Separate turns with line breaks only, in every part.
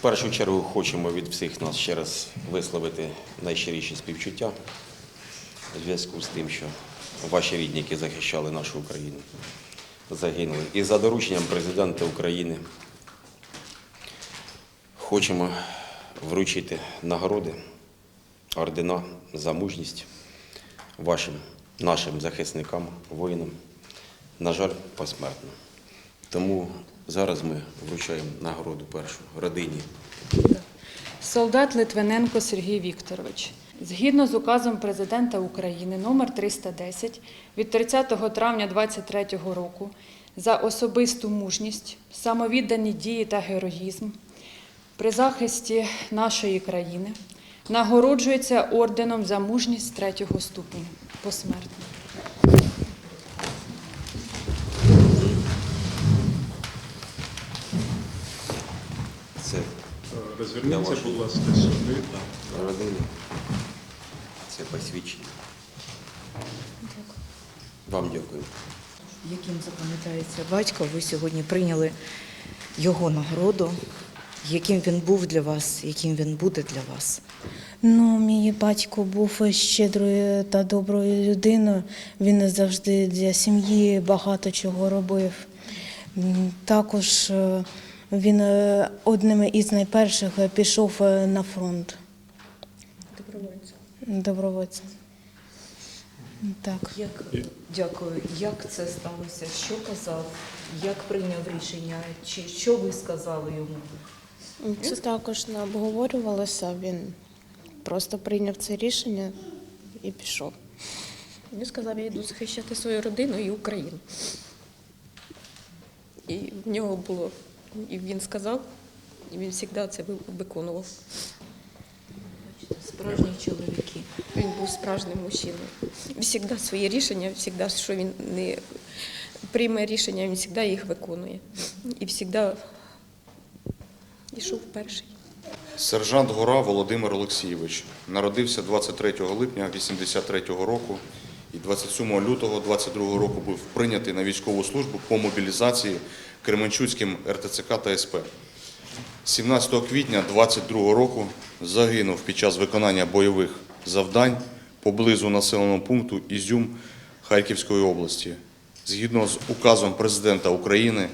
В першу чергу хочемо від всіх нас ще раз висловити найщиріші співчуття у зв'язку з тим, що ваші рідні, які захищали нашу Україну, загинули. І за дорученням президента України хочемо вручити нагороди, ордена за мужність вашим нашим захисникам, воїнам, на жаль, посмертно. Тому зараз ми вручаємо нагороду першу родині
Солдат Литвиненко Сергій Вікторович. Згідно з указом президента України номер 310 від 30 травня 23 року за особисту мужність, самовіддані дії та героїзм при захисті нашої країни нагороджується орденом за мужність третього ступеня посмертно.
це
Розверніться, будь ласка, сюди.
родини. Це посвідчення. Вам дякую.
Яким запам'ятається батько, ви сьогодні прийняли його нагороду. Яким він був для вас, яким він буде для вас?
Ну, мій батько був щедрою та доброю людиною. Він завжди для сім'ї багато чого робив. Також е, він е, одним із найперших е, пішов е, на фронт. Добровольцем. Добровольцем. Так.
Як дякую, як це сталося? Що казав? Як прийняв рішення? Чи що ви сказали йому?
Це також не обговорювалося. Він просто прийняв це рішення і пішов. Він сказав, я йду захищати свою родину і Україну. І в нього було, і він сказав, і він завжди це виконував.
Справжні чоловіки.
Він був справжнім мужчиною. Він завжди свої рішення, завжди, що він не прийме рішення, він завжди їх виконує. І завжди йшов перший.
Сержант Гора Володимир Олексійович народився 23 липня 83 року і 27 лютого 22 року був прийнятий на військову службу по мобілізації Кременчуцьким РТЦК та СП. 17 квітня 22 року загинув під час виконання бойових завдань поблизу населеного пункту Ізюм Харківської області. Згідно з указом президента України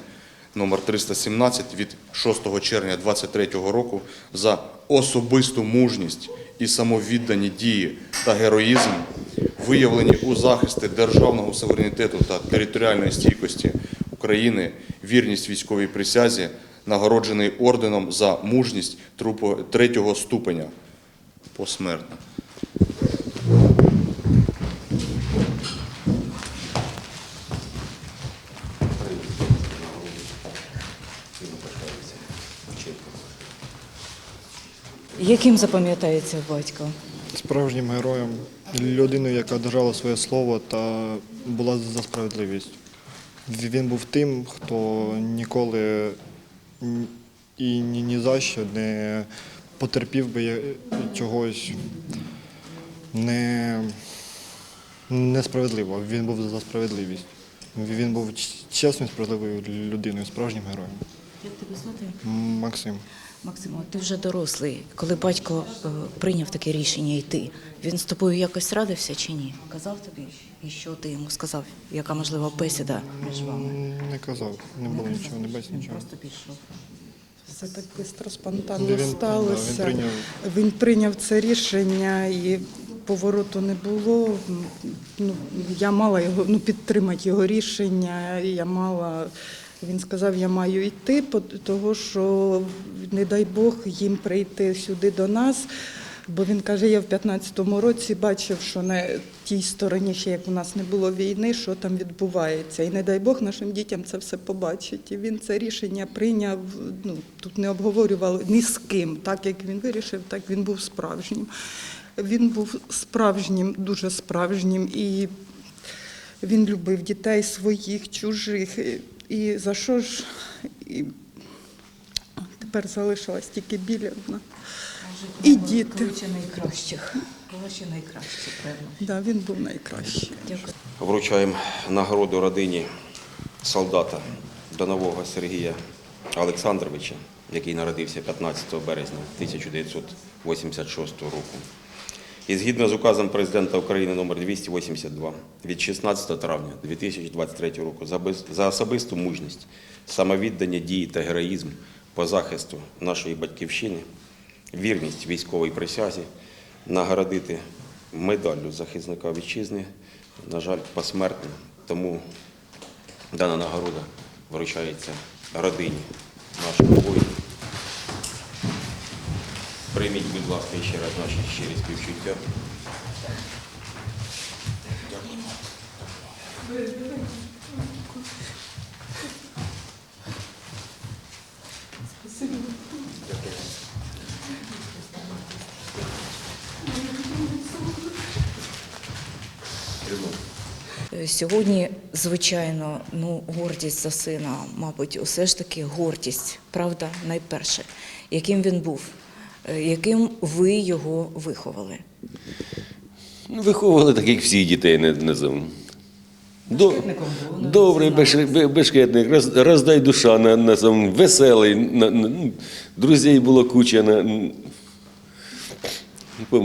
номер 317 від 6 червня 23 року за особисту мужність і самовіддані дії та героїзм, виявлені у захисті державного суверенітету та територіальної стійкості України, вірність військовій присязі, нагороджений орденом за мужність третього ступеня посмертно.
Яким запам'ятається батько?
Справжнім героєм, людиною, яка держала своє слово та була за справедливість. Він був тим, хто ніколи і ні, ні за що не потерпів би чогось не, несправедливого. Він був за справедливість. Він був чесною, справедливою людиною, справжнім героєм.
Як тебе звати?
Максим.
Максимо, ти вже дорослий. Коли батько е, прийняв таке рішення йти, він з тобою якось радився чи ні? Казав тобі, і що ти йому сказав? Яка можлива бесіда між вами?
Не казав, не було нічого, не
Він
нічого.
просто пішов.
Все так швидко, спонтанно
Він- да,
сталося.
він прийняв-
Він прийняв це рішення і повороту не було. Ну, я мала його ну, підтримати його рішення. Я мала. Він сказав, я маю йти, того що, не дай Бог, їм прийти сюди до нас. Бо він каже, я в 15-му році бачив, що на тій стороні, ще як у нас не було війни, що там відбувається. І не дай Бог нашим дітям це все побачить. І він це рішення прийняв. Ну тут не обговорювали ні з ким. Так як він вирішив, так він був справжнім. Він був справжнім, дуже справжнім, і він любив дітей своїх, чужих. І, за що ж і тепер залишилась тільки біля одна. І діти.
Кличе найкращих. Найкращі, певно.
Да, він був найкращий.
Дякую.
Вручаємо нагороду родині солдата Донового Сергія Олександровича який народився 15 березня 1986 року. І згідно з указом президента України номер 282 від 16 травня 2023 року за особисту мужність, самовіддання дії та героїзм по захисту нашої батьківщини, вірність військовій присязі, нагородити медаллю захисника вітчизни, на жаль, посмертно. Тому дана нагорода вручається родині нашого воїна. Прийміть, будь ласка, ще раз наші щирі співчуття.
Е, Сьогодні, звичайно, ну, гордість за сина, мабуть, усе ж таки гордість, правда, найперше, яким він був, яким ви його виховали.
Ну, виховували так, як всі дітей не назову. До, добрий беш- бешкетник, роз, роздай душа на, на сам, веселий. На, на, ну, друзей було куча. На, в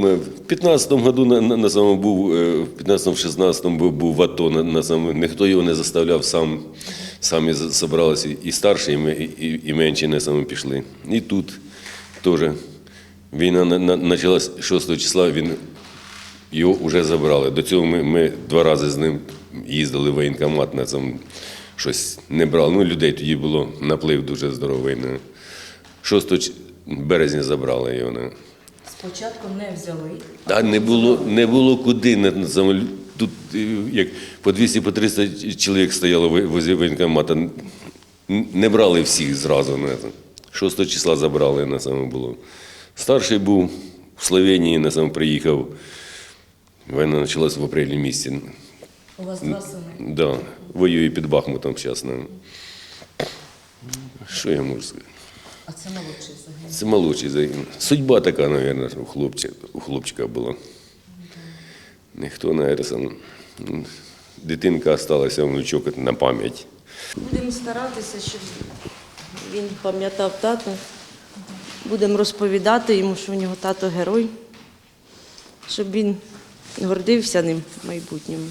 15-му году на, на, на самому був, е, в 15-16 був, був в АТО, на, на самому, ніхто його не заставляв, сам, самі зібралися, і старші, і, і, і менші на самому пішли. І тут теж війна на, на, почалась 6 числа, він його вже забрали. До цього ми, ми два рази з ним їздили в воєнкомат, на цьому щось не брали. Ну, людей тоді було наплив дуже здоровий. ну. 6 березня забрали його.
Спочатку не взяли.
А не було, не було куди. На, на цьому тут е, як по 200 по 300 чоловік стояло в- возле воєнкомата. Не брали всіх зразу. На 6 числа забрали на саме було. Старший був в Словенії, на саме приїхав. Війна почалась в апрелі місяці.
У вас два сини.
Да, воює під Бахмутом зараз. Що я можу сказати?
А це молодший загинув.
Це молодший загинув. Судьба така, мабуть, у хлопчика, у хлопчика була. Ніхто, мабуть, сам. Дитинка залишилася внучок на пам'ять.
Будемо старатися, щоб він пам'ятав тата. Будемо розповідати йому, що в нього тато герой, щоб він гордився ним в майбутньому.